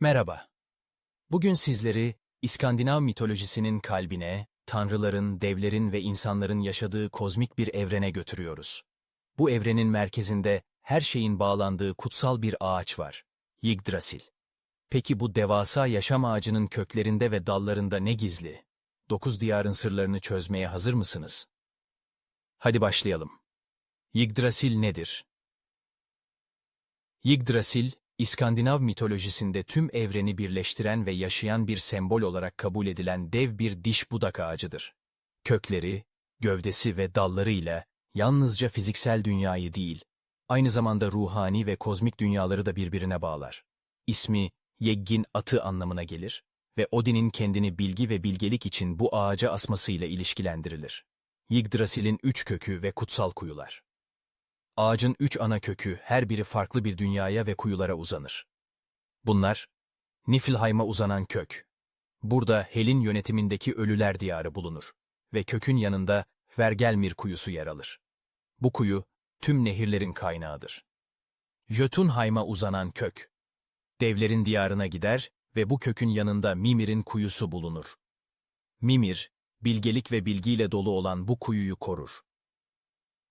Merhaba. Bugün sizleri İskandinav mitolojisinin kalbine, tanrıların, devlerin ve insanların yaşadığı kozmik bir evrene götürüyoruz. Bu evrenin merkezinde her şeyin bağlandığı kutsal bir ağaç var. Yggdrasil. Peki bu devasa yaşam ağacının köklerinde ve dallarında ne gizli? Dokuz diyarın sırlarını çözmeye hazır mısınız? Hadi başlayalım. Yggdrasil nedir? Yggdrasil, İskandinav mitolojisinde tüm evreni birleştiren ve yaşayan bir sembol olarak kabul edilen dev bir diş budak ağacıdır. Kökleri, gövdesi ve dallarıyla yalnızca fiziksel dünyayı değil, aynı zamanda ruhani ve kozmik dünyaları da birbirine bağlar. İsmi, Yeggin atı anlamına gelir ve Odin'in kendini bilgi ve bilgelik için bu ağaca asmasıyla ilişkilendirilir. Yggdrasil'in üç kökü ve kutsal kuyular. Ağacın üç ana kökü her biri farklı bir dünyaya ve kuyulara uzanır. Bunlar, Niflheim'a uzanan kök. Burada Hel'in yönetimindeki ölüler diyarı bulunur ve kökün yanında Vergelmir kuyusu yer alır. Bu kuyu, tüm nehirlerin kaynağıdır. Jötunheim'a uzanan kök. Devlerin diyarına gider ve bu kökün yanında Mimir'in kuyusu bulunur. Mimir, bilgelik ve bilgiyle dolu olan bu kuyuyu korur.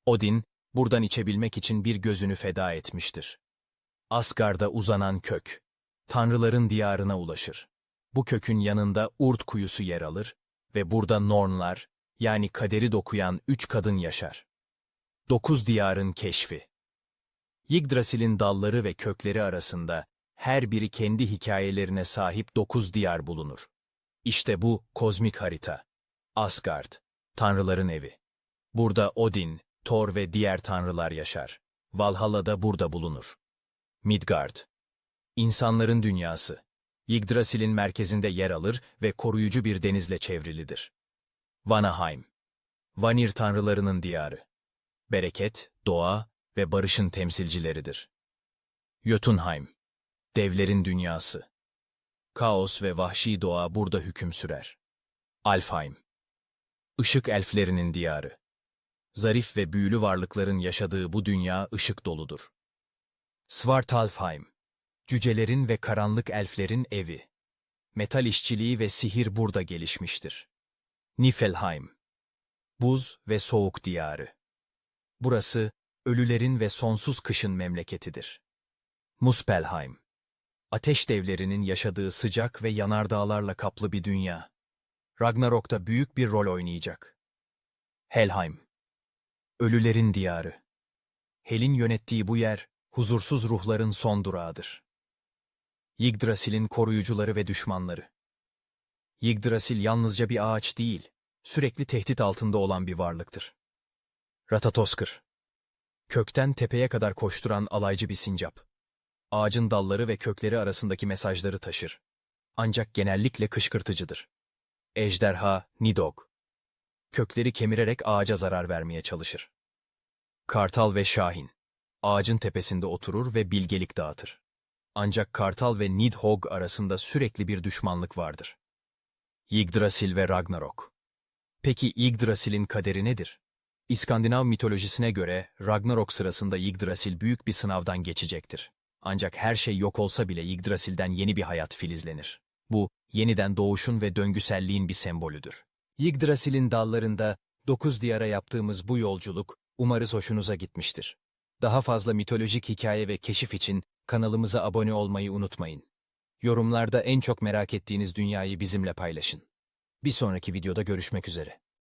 Odin, buradan içebilmek için bir gözünü feda etmiştir. Asgard'a uzanan kök, tanrıların diyarına ulaşır. Bu kökün yanında Urt kuyusu yer alır ve burada Nornlar, yani kaderi dokuyan üç kadın yaşar. Dokuz diyarın keşfi. Yggdrasil'in dalları ve kökleri arasında her biri kendi hikayelerine sahip dokuz diyar bulunur. İşte bu kozmik harita. Asgard, tanrıların evi. Burada Odin, Thor ve diğer tanrılar yaşar. Valhalla da burada bulunur. Midgard, insanların dünyası. Yggdrasil'in merkezinde yer alır ve koruyucu bir denizle çevrilidir. Vanaheim, Vanir tanrılarının diyarı. Bereket, doğa ve barışın temsilcileridir. Jotunheim, devlerin dünyası. Kaos ve vahşi doğa burada hüküm sürer. Alfheim, ışık elflerinin diyarı. Zarif ve büyülü varlıkların yaşadığı bu dünya ışık doludur. Svartalfheim, cücelerin ve karanlık elflerin evi. Metal işçiliği ve sihir burada gelişmiştir. Niflheim, buz ve soğuk diyarı. Burası, ölülerin ve sonsuz kışın memleketidir. Muspelheim, ateş devlerinin yaşadığı sıcak ve yanardağlarla kaplı bir dünya. Ragnarok'ta büyük bir rol oynayacak. Helheim, ölülerin diyarı. Hel'in yönettiği bu yer, huzursuz ruhların son durağıdır. Yggdrasil'in koruyucuları ve düşmanları. Yggdrasil yalnızca bir ağaç değil, sürekli tehdit altında olan bir varlıktır. Ratatoskır. Kökten tepeye kadar koşturan alaycı bir sincap. Ağacın dalları ve kökleri arasındaki mesajları taşır. Ancak genellikle kışkırtıcıdır. Ejderha, Nidog. Kökleri kemirerek ağaca zarar vermeye çalışır. Kartal ve Şahin. Ağacın tepesinde oturur ve bilgelik dağıtır. Ancak Kartal ve Nidhogg arasında sürekli bir düşmanlık vardır. Yggdrasil ve Ragnarok. Peki Yggdrasil'in kaderi nedir? İskandinav mitolojisine göre Ragnarok sırasında Yggdrasil büyük bir sınavdan geçecektir. Ancak her şey yok olsa bile Yggdrasil'den yeni bir hayat filizlenir. Bu, yeniden doğuşun ve döngüselliğin bir sembolüdür. Yggdrasil'in dallarında dokuz diyara yaptığımız bu yolculuk umarız hoşunuza gitmiştir. Daha fazla mitolojik hikaye ve keşif için kanalımıza abone olmayı unutmayın. Yorumlarda en çok merak ettiğiniz dünyayı bizimle paylaşın. Bir sonraki videoda görüşmek üzere.